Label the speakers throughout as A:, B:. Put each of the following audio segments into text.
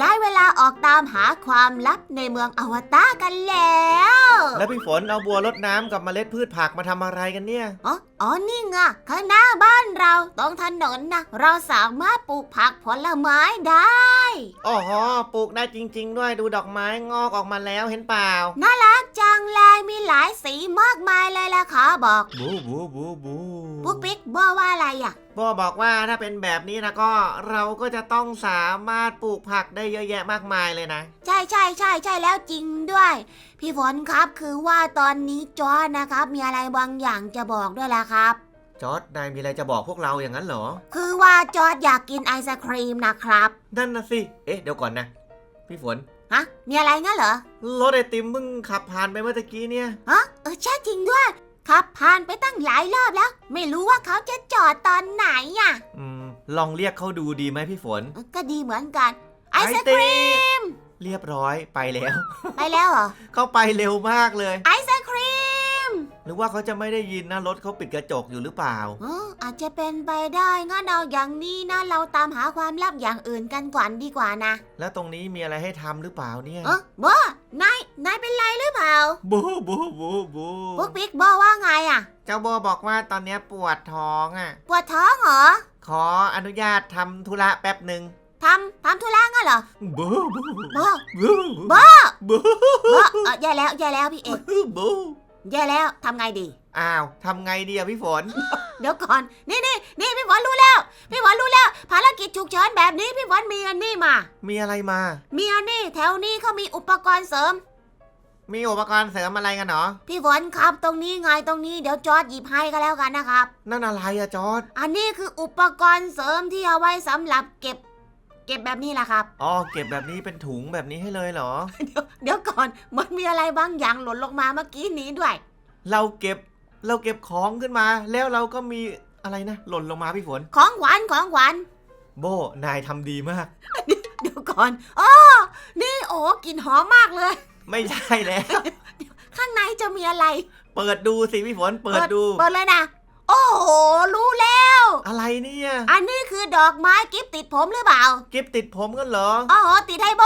A: ได้เวลาออกตามหาความลับในเมืองอวตารกันแล้ว
B: แล้วพี่ฝนเอาบัวรดน้ำกับเมล็ดพืชผักมาทำอะไรกันเนี่ย
A: อ๋อ อ๋อ นี่ไงข้างหน้าบ้านเราตรงถนนนะเราสามารถปลูกผักผลไม้ได้
B: อ๋อ ปลูกได้จริง ๆ ด้วยดูดอกไม้งอกออกมาแล้วเห็นเปล่า
A: น่ารักจังเลยมีหลายสีมากมายเลยล่ะขอบอก
B: บูบูบูบู
A: ปุ๊กปิ๊กบอกว่าอะไรอะ
B: โบบอกว่าถ้าเป็นแบบนี้นะก็เราก็จะต้องสามารถปลูกผักได้เยอะแยะมากมายเลยนะ
A: ใช่ใช่ใช่ใช่แล้วจริงด้วย พี่ฝนครับคือว่าตอนนี้จอร์จนะครับ มีอะไรบางอย่างจะบอกด้วยล่ะครับ
B: จอร์ดนายมีอะไรจะบอกพวกเราอย่างนั้นเหรอ
A: คือว่าจอร์จอยากกินไอศครีมนะครับ
B: นั่นนะสิ เอ๊ะเดี๋ยวก่อนนะ พี่ฝน
A: ฮะ มีอะไรงั้นเหรอ
B: รถไอติมเพิ่งขับผ่านไปเมื่อตะกี้เนี่ย
A: ฮะ เออใช่จริงด้วย ขับผ่านไปตั้งหลายรอบแล้ว ไม่รู้ว่าเขาจะจอดตอนไหนอะ
B: อืมลองเรียกเขาดูดีไหมพี่ฝน
A: เออก็ดีเหมือนกัน ไอศ
B: ไอ
A: ค
B: ติ
A: รีม
B: มเรียบร้อยไปแล้ว
A: ไปแล้วเหรอ
B: เขาไปเร็วมากเลย
A: ไอศครีม
B: หรือว่าเขาจะไม่ได้ยินนะรถเขาปิดกระจกอยู่หรือเปล่า
A: เอออาจจะเป็นไปได้งั้นเอาอย่างนี้นะ เราตามหาความลับอย่างอื่นกันก่อนดีกว่านะ
B: แล้วตรงนี้มีอะไรให้ทำหรือเปล่าเนี่ย
A: เออโบ นาย นายเป็นไรหรือเปล่า
B: บูบูบูบู
A: ปุ๊กปิ๊กโบว่าไงอะ
B: เจ้าโบบอกว่าตอนเนี้ยปวดท้องอะ
A: ปวดท้องเหรอ
B: ขออนุญาตทำธุระแป๊บหนึ่ง
A: ทำทำธุระงั้นเหรอ
B: บูบู
A: โบ
B: บู
A: โบ
B: บู
A: โบเออแย่แล้วแย่แล้วพี่เอก
B: บู
A: แย่แล้วทำไงดี
B: อ้าวทำไงดีอะพี่ฝน
A: เดี๋ยวก่อน นี่นี่นี่พี่ฝนรู้แล้ว พี่ฝนรู้แล้ว ภารกิจฉุกเฉินแบบนี้พี่ฝนมีอันนี้มา
B: มีอะไรมา
A: มีอันนี้แถวนี้เขามีอุปกรณ์เสริม
B: มีอุปกรณ์เสริมอะไรกันเหรอ
A: พี่ฝนครับตรงนี้ไงตรงนี้เดี๋ยวจอร์ดหยิบให้ก็แล้วกันนะครับ
B: นั่นอะไรอะจอร์ด
A: อันนี้คืออุปกรณ์เสริมที่เอาไว้สำหรับเก็บ เก็บแบบนี้แหละครับ
B: อ๋อเก็บแบบนี้เป็นถุงแบบนี้ให้เลยเหรอ
A: เดี๋ยวก่อนมันมีอะไรบางอย่างหล่นลงมาเมื่อกี้นี้ด้วย
B: เราเก็บ เราเก็บของขึ้นมา แล้วเราก็มีอะไรนะ หล่นลงมาพี่ฝน
A: ของขวัญของขวัญ
B: โบนายทำดีมาก
A: เดี๋ยวก่อนอ๋อนี่โอ้กลิ่นหอมมากเลย
B: ไม่ใช่แล้ว
A: ข้างในจะมีอะไร
B: เปิดดูสิพี่ฝนเปิดดู
A: เปิดเลยนะ โอ้โห รู้แล้ว
B: อะไรเนี่ย
A: อันนี้คือดอกไม้กิฟติดผมหรือเปล่า
B: กิฟติดผมกันเหรอ
A: อ๋อติดให้โบ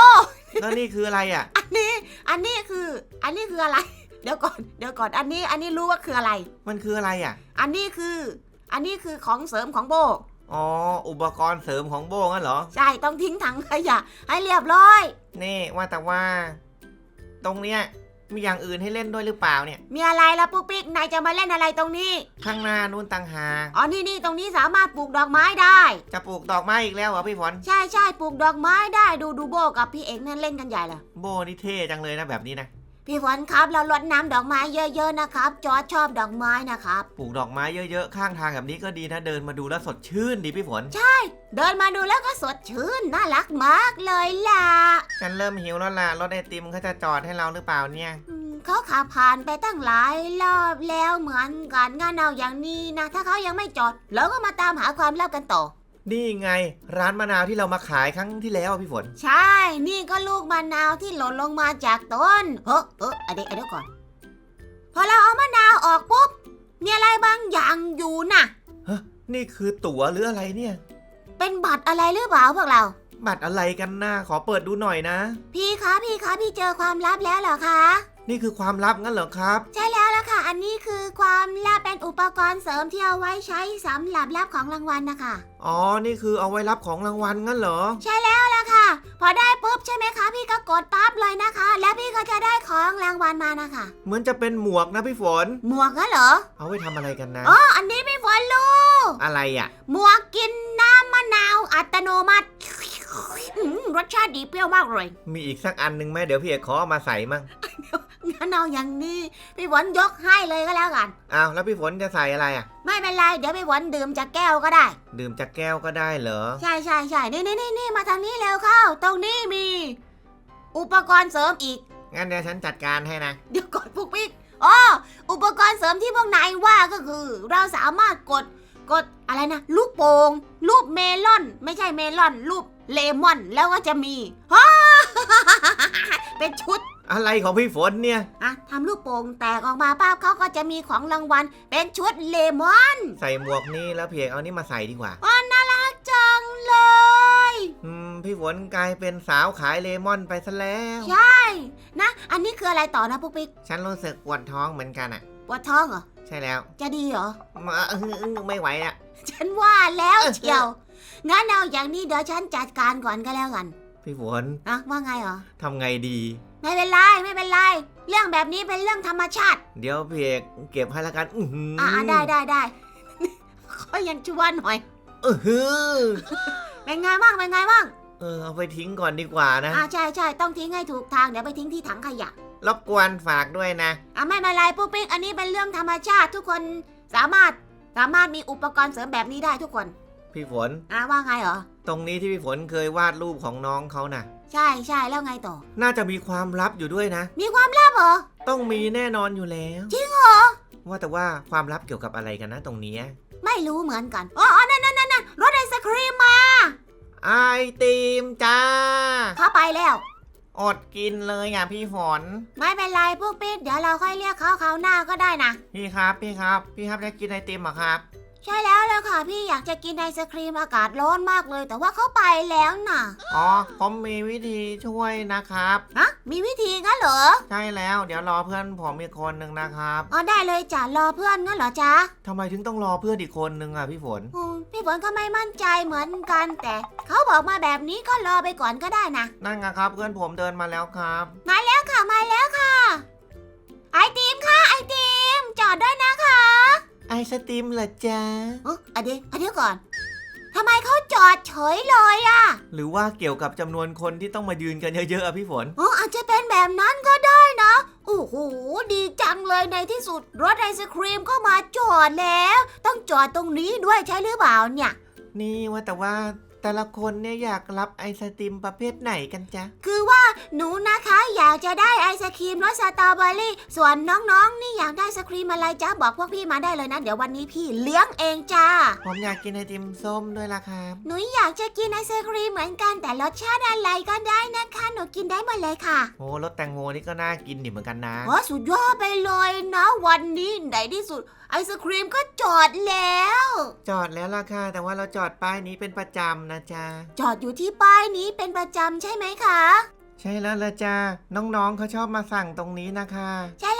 B: แล้วนี่คืออะไรอะ
A: อันนี้ อันนี้คือ อันนี้คืออะไร เดี๋ยวก่อน เดี๋ยวก่อน อันนี้ อันนี้รู้ว่าคืออะไร
B: มันคืออะไรอะ
A: อันนี้คือ อันนี้คือของเสริมของโบ
B: อ๋อ อุปกรณ์เสริมของโบงั้นเหรอ
A: ใช่ ต้องทิ้งถังขยะให้เรียบร้อย
B: นี่ว่าแต่ว่า ตรงเนี้ยมีอย่างอื่นให้เล่นด้วยหรือเปล่าเนี่ย
A: มีอะไรล่ะปุ๊กปิ๊ก นายจะมาเล่นอะไรตรงนี้
B: ข้างหน้านู่นต่างหาก
A: อ๋อ นี่นี่ตรงนี้สามารถปลูกดอกไม้ได้
B: จะปลูกดอกไม้อีกแล้วเหรอพี่ฝน
A: ใช่ใช่ปลูกดอกไม้ได้ ดูดูโบกับพี่เอกนั่นเล่นกันใหญ่เลย
B: โบนี่เท่จังเลยนะแบบนี้นะ
A: พี่ฝนครับเรารดน้ำดอกไม้เยอะๆนะครับ จอร์จชอบดอกไม้นะครับ
B: ปลูกดอกไม้เยอะๆ ข้างทางแบบนี้ก็ดีนะเดินมาดูแล้วสดชื่นดีพี่ฝน
A: เดินมาดูแล้วก็สดชื่นน่ารักมากเลยล่ะ
B: ฉันเริ่มหิวแล้วล่ะรถไอติมเขาจะจอดให้เราหรือเปล่าเนี่ย
A: อืมเขาขับผ่านไปตั้งหลายรอบแล้วเหมือนกันงานเอาอย่างนี้นะ ถ้าเขายังไม่จอดเราก็มาตามหาความลับกันต่อ
B: นี่ไงร้านมะนาวที่เรามาขายครั้งที่แล้วอะพี่ฝน
A: ใช่ นี่ก็ลูกมะนาวที่หล่นลงมาจากต้นเฮ้อเอออะเดี๋ยวอะเดี๋ยวก่อน พอเราเอามะนาวออกปุ๊บ มีอะไรบางอย่างอยู่น่ะ
B: นี่คือตั๋วหรืออะไรเนี่ย
A: เป็นบัตรอะไรหรือเปล่าพวกเรา
B: บัตรอะไรกันนะขอเปิดดูหน่อยนะ
A: พี่คะพี่คะพี่เจอความลับแล้วเหรอคะ
B: นี่คือความลับงั้นเหรอครับ
A: ใช่แล้วล่ะค่ะ อันนี้คือความลับเป็นอุปกรณ์เสริมที่เอาไว้ใช้สำหรับรับของรางวัลนะคะ
B: อ๋อ นี่คือเอาไว้รับของรางวัลงั้นเหรอ
A: ใช่แล้วล่ะค่ะ พอได้ปุ๊บใช่ไหมคะพี่ก็กดปั๊บเลยนะคะ แล้วพี่ก็จะได้ของรางวัลมานะคะ
B: เหมือนจะเป็นหมวกนะพี่ฝน
A: หมวกก็เหรอ
B: เอาไว้ทำอะไรกันนะ
A: อ๋อ อันนี้พี่ฝนรู้
B: อะไรอะ
A: หมวกกินน้ำมะนาวอัตโนมัติอืมรสชาติดีเปรี้ยวมากเลย
B: มีอีกสักอันหนึ่งไหมเดี๋ยวพี่เอกขอเอามาใส่มั่ง
A: งั้นเอาอย่างนี้ พี่ฝนยกให้เลยก็แล้วกัน
B: อ้าวแล้วพี่ฝนจะใส่อะไรอะ
A: ไม่เป็นไร เดี๋ยวพี่ฝนดื่มจากแก้วก็ได้
B: ดื่มจากแก้วก็ได้เหรอ
A: ใช่ใช่ใช่นี่นี่นี่นี่มาทางนี้เร็วเข้า ตรงนี้มี อุปกรณ์เสริมอีก
B: งั้นเดี๋ยวฉันจัดการให้นะ
A: เดี๋ยวก่อนพวกพี่อ๋ออุปกรณ์เสริมที่พวกนายว่าก็คือ เราสามารถกดกดอะไรนะลูกโป่งรูปเมลอน ไม่ใช่เมลอนรูปเลมอนแล้วก็จะมีฮ่าเป็นชุด
B: อะไรของพี่ฝนเนี่ย
A: อะทำลูกโป่งแตกออกมาป้าเขาก็จะมีของรางวัลเป็นชุดเลมอน
B: ใส่หมวกนี่แล้วเพียงเอานี่มาใส่ดีกว่า
A: อ๋อน่ารักจังเลย
B: อืมพี่ฝนกลายเป็นสาวขายเลมอนไปซะแล้ว
A: ใช่ นะ อันนี้คืออะไรต่อนะปุ๊กปิ๊ก
B: ฉันรู้สึกปวดท้องเหมือนกันอะ
A: ปวดท้องเหรอ
B: ใช่แล้ว
A: จะดีเหรอ
B: มาอื้ออื้อไม่ไหวอะ
A: ฉันว่าแล้วเชียว งั้นเอาอย่างนี้เดี๋ยวฉันจัดการก่อนก็แล้วกัน
B: พี่ฝน
A: อะว่าไงเหรอ
B: ทำไงดี
A: ไม่เป็นไรไม่เป็นไร เรื่องแบบนี้เป็นเรื่องธรรมชาติ
B: เดี๋ยวพี่เอกเก็บให้ละกัน อือหือ
A: อ่าได้ได้ได้ก็ยังชวนหน่อย
B: เออหือ
A: เป็นไงบ้างเป็นไงบ้าง
B: เออเอาไปทิ้งก่อนดีกว่านะ
A: อ่าใช่ใช่ต้องทิ้งให้ถูกทางเดี๋ยวไปทิ้งที่ถังขยะ
B: รบกวนฝากด้วยนะ
A: อะไม่เป็นไรปุ๊กปิ๊กอันนี้เป็นเรื่องธรรมชาติทุกคนสามารถสามารถมีอุปกรณ์เสริมแบบนี้ได้ทุกคน
B: พี่ฝน
A: อะว่าไงเหรอ
B: ตรงนี้ที่พี่ฝนเคยวาดรูปของน้องเขาน่ะ
A: ใช่ใช่แล้วไงต่อ
B: น่าจะมีความลับอยู่ด้วยนะ
A: มีความลับเหรอ
B: ต้องมีแน่นอนอยู่แล้ว
A: จริงเหรอ
B: ว่าแต่ว่าความลับเกี่ยวกับอะไรกันนะตรงเนี้ย
A: ไม่รู้เหมือนกัน อ๋ออ๋อนั่นนั่นนั่นนั่นรถไอศครีมมา
B: ไอติมจ้า
A: เข้าไปแล้ว
B: อดกินเลยอะพี่ฝน
A: ไม่เป็นไรพวกปิ๊กเดี๋ยวเราค่อยเรียกเขาเขาวหน้าก็ได้นะ
B: พี่ครับ พี่ครับ พี่ครับจะกินไอติมเหรอครับ
A: ใช่แล้วเลยค่ะพี่อยากจะกินไอศครีมอากาศร้อนมากเลย แต่ว่าเขาไปแล้วน่ะ
B: อ๋อ ผมมีวิธีช่วยนะครับ
A: ฮะมีวิธีงั้นเหรอ
B: ใช่แล้วเดี๋ยวรอเพื่อนผมอีกคนหนึ่งนะครับ
A: อ๋อได้เลยจ้ะรอเพื่อนงั้นเหรอจ๊ะ
B: ทำไมถึงต้องรอเพื่อนอีกคนหนึ่งอะพี่ฝน
A: อืมพี่ฝนก็ไม่มั่นใจเหมือนกัน แต่เขาบอกมาแบบนี้ก็รอไปก่อนก็ได้นะ
B: นั่นไงครับ เพื่อนผมเดินมาแล้วครับ
A: มาแล้วค่ะมาแล้วค่ะ ไอติมค่ะไอติมจอดด้วยนะคะ
B: ไอศติมเหรอจ๊ะ
A: เอ๋อะเดี๋ยวอะเดี๋ยวก่อนทำไมเขาจอดเฉยเลยอะ
B: หรือว่าเกี่ยวกับจำนวนคนที่ต้องมายืนกันเยอะๆอะพี่ฝน
A: อ๋ออาจจะเป็นแบบนั้นก็ได้นะโอ้โหดีจังเลยในที่สุดรถไอศครีมก็มาจอดแล้ว ต้องจอดตรงนี้ด้วยใช่หรือเปล่าเนี่ย
B: นี่ว่าแต่ว่า แต่ละคนเนี่ยอยากรับไอศติมประเภทไหนกันจ๊ะ
A: คือว่าหนูนะคะอยากจะได้ไอศครีมรสสตรอเบอรี่ ส่วนน้องๆ นี่อยากได้ไอศครีมอะไรจ้าบอกพวกพี่มาได้เลยนะ เดี๋ยววันนี้พี่เลี้ยงเองจ้า
B: ผมอยากกินไอติมส้มด้วยล่ะครับ
A: หนูอยากจะกินไอศครีมเหมือนกันแต่รสชาติอะไรก็ได้นะคะ หนูกินได้หมดเลยค่ะ
B: โอ้รสแตงโมนี่ก็น่ากินดิเหมือนกันนะ
A: โอ้สุดยอดไปเลยนะวันนี้ในที่สุด ไอศครีมก็จอดแล้ว
B: จอดแล้วล่ะค่ะ แต่ว่าเราจอดป้ายนี้เป็นประจำนะจ๊ะ
A: จอดอยู่ที่ป้ายนี้เป็นประจำใช่ไหมคะ
B: ใช่แล้วละจ้าน้องๆเขาชอบมาสั่งตรงนี้นะคะ
A: ใช่แ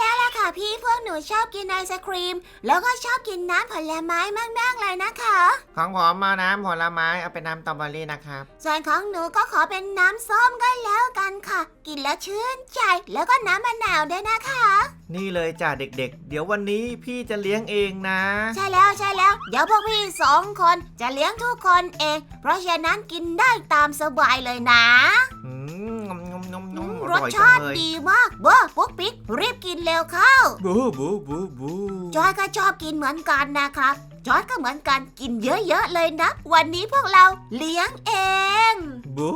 A: ล้วล่ะค่ะ พี่พวกหนูชอบกินไอศครีม แล้วก็ชอบกินน้ำผลไม้มากๆเลยนะคะ
B: ของผมมาน้ำผลไม้เอาเป็นน้ำตอมบอรี่นะครับ
A: ส่วนของหนูก็ขอเป็นน้ำส้มก็แล้วกันค่ะ กินแล้วชื่นใจ แล้วก็น้ำมะนาวด้วยนะคะ
B: นี่เลยจ้าเด็กๆ เดี๋ยววันนี้พี่จะเลี้ยงเองนะ
A: ใช่แล้วใช่แล้ว เดี๋ยวพวกพี่สองคนจะเลี้ยงทุกคนเอง เพราะฉะนั้นกินได้ตามสบายเลยนะ
B: อืมงมงมงมง
A: อื
B: ม
A: ม
B: อ
A: รส
B: ร่อยจั
A: ชางติ
B: เลย
A: ดีมากเบ้อปุ๊กปิ๊กรีบกินเร็วเข้า
B: บูบูบูบู
A: จอยก็ชอบกินเหมือนกันนะครับ จอยก็เหมือนกันกินเยอะๆเลยนะ วันนี้พวกเราเลี้ยงเอง
B: บู